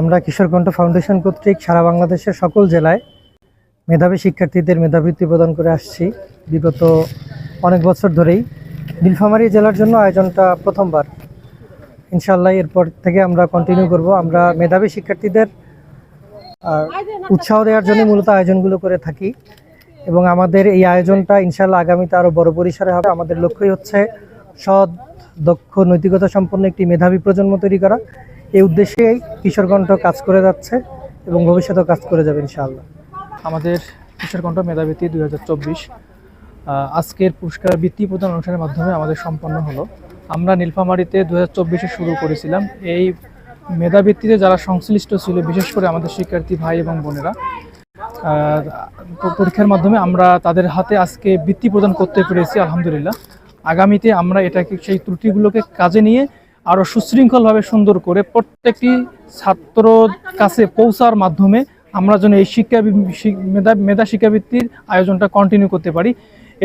আমরা কিশোরকণ্ঠ ফাউন্ডেশন কর্তৃক সারা বাংলাদেশের সকল জেলায় মেধাবী শিক্ষার্থীদের মেধাবৃত্তি প্রদান করে আসছি। বিগত অনেক বছর ধরেই নীলফামারী জেলার জন্য আয়োজনটা প্রথমবার। ইনশাল্লাহ এরপর থেকে আমরা কন্টিনিউ করব। আমরা মেধাবী শিক্ষার্থীদের উৎসাহ দেওয়ার জন্য মূলত আয়োজনগুলো করে থাকি এবং আমাদের এই আয়োজনটা ইনশাল্লাহ আগামীতে আরও বড় পরিসরে হবে। আমাদের লক্ষ্যই হচ্ছে সৎ, দক্ষ, নৈতিকতা সম্পন্ন একটি মেধাবী প্রজন্ম তৈরি করা। এই উদ্দেশ্যেই কিশোরকণ্ঠ কাজ করে যাচ্ছে এবং ভবিষ্যতেও কাজ করে যাবে ইনশাআল্লাহ। আমাদের কিশোরকণ্ঠ মেধাবৃত্তি দুই হাজার চব্বিশ আজকের পুরস্কার বৃত্তি প্রদান অনুষ্ঠানের মাধ্যমে আমাদের সম্পন্ন হলো। আমরা নীলফামারীতে দু হাজার শুরু করেছিলাম। এই মেধাবৃত্তিতে যারা সংশ্লিষ্ট ছিল, বিশেষ করে আমাদের শিক্ষার্থী ভাই এবং বোনেরা পরীক্ষার মাধ্যমে আমরা তাদের হাতে আজকে বৃত্তি প্রদান করতে পেরেছি, আলহামদুলিল্লাহ। আগামীতে আমরা এটাকে, সেই ত্রুটিগুলোকে কাজে নিয়ে আরও সুশৃঙ্খলভাবে সুন্দর করে প্রত্যেকটি ছাত্র কাছে পৌঁছার মাধ্যমে আমরা যেন এই শিক্ষা মেধা মেধা শিক্ষাবৃত্তির আয়োজনটা কন্টিনিউ করতে পারি।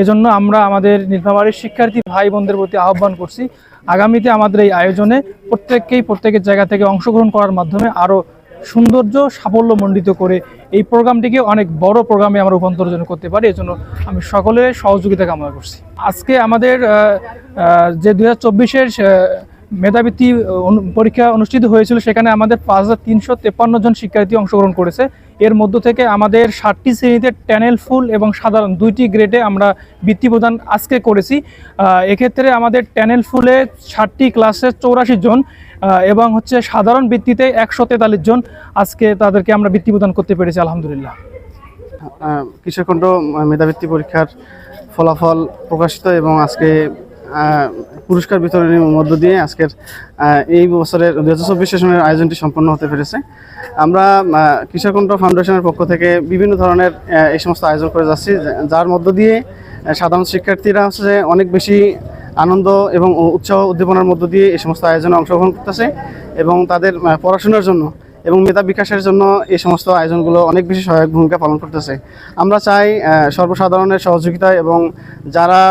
এজন্য আমরা আমাদের নীলফামারীর শিক্ষার্থী ভাই বোনদের প্রতি আহ্বান করছি, আগামীতে আমাদের এই আয়োজনে প্রত্যেককেই, প্রত্যেকের জায়গা থেকে অংশগ্রহণ করার মাধ্যমে আরও সৌন্দর্য সাফল্যমণ্ডিত করে এই প্রোগ্রামটিকে অনেক বড় প্রোগ্রামে আমরা রূপান্তর করতে পারি, এজন্য আমি সকলের সহযোগিতা কামনা করছি। আজকে আমাদের যে দু হাজার চব্বিশের মেধাবৃত্তি পরীক্ষা অনুষ্ঠিত হয়েছিল, সেখানে আমাদের পাঁচ হাজার তিনশো তেপ্পান্ন জন শিক্ষার্থী অংশগ্রহণ করেছে। এর মধ্য থেকে আমাদের ষাটটি শ্রেণীতে ট্যানেল ফুল এবং সাধারণ দুইটি গ্রেডে আমরা বৃত্তি প্রদান আজকে করেছি। এক্ষেত্রে আমাদের ট্যানেল ফুলে ষাটটি ক্লাসে চৌরাশি জন এবং হচ্ছে সাধারণ বৃত্তিতে একশো তেতাল্লিশ জন। আজকে তাদেরকে আমরা বৃত্তি প্রদান করতে পেরেছি, আলহামদুলিল্লাহ। কিশোরকণ্ঠ মেধাবৃত্তি পরীক্ষার ফলাফল প্রকাশিত এবং আজকে পুরস্কার বিতরণের মধ্য দিয়ে আজকের এই বছরের দু হাজার চব্বিশ সেশনের আয়োজনটি সম্পন্ন হতে পেরেছে। আমরা আহ, কিশোরকণ্ঠ ফাউন্ডেশনের পক্ষ থেকে বিভিন্ন ধরনের এই সমস্ত আয়োজন করে যাচ্ছি যার মধ্য দিয়ে সাধারণ শিক্ষার্থীরা হচ্ছে অনেক বেশি আনন্দ এবং উৎসাহ উদ্দীপনার মধ্য দিয়ে এই সমস্ত আয়োজনে অংশগ্রহণ করতেছে এবং তাদের পড়াশোনার জন্য এবং মেধা বিকাশের জন্য এই সমস্ত আয়োজনগুলো অনেক বেশি সহায়ক ভূমিকা পালন করতেছে। আমরা চাই সর্বসাধারণের সহযোগিতায় এবং যারা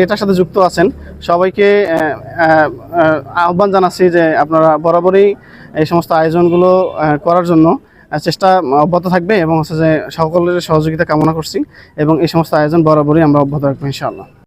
এটার সাথে যুক্ত আছেন সবাইকে আহ, আহ, আহ, আহ্বান জানাচ্ছি যে আপনারা বরাবরই এই সমস্ত আয়োজনগুলো করার জন্য চেষ্টা অব্যাহত থাকবে এবং হচ্ছে যে সকলের সহযোগিতা কামনা করছি এবং এই সমস্ত আয়োজন বরাবরই আমরা অব্যাহত রাখব ইনশাআল্লাহ।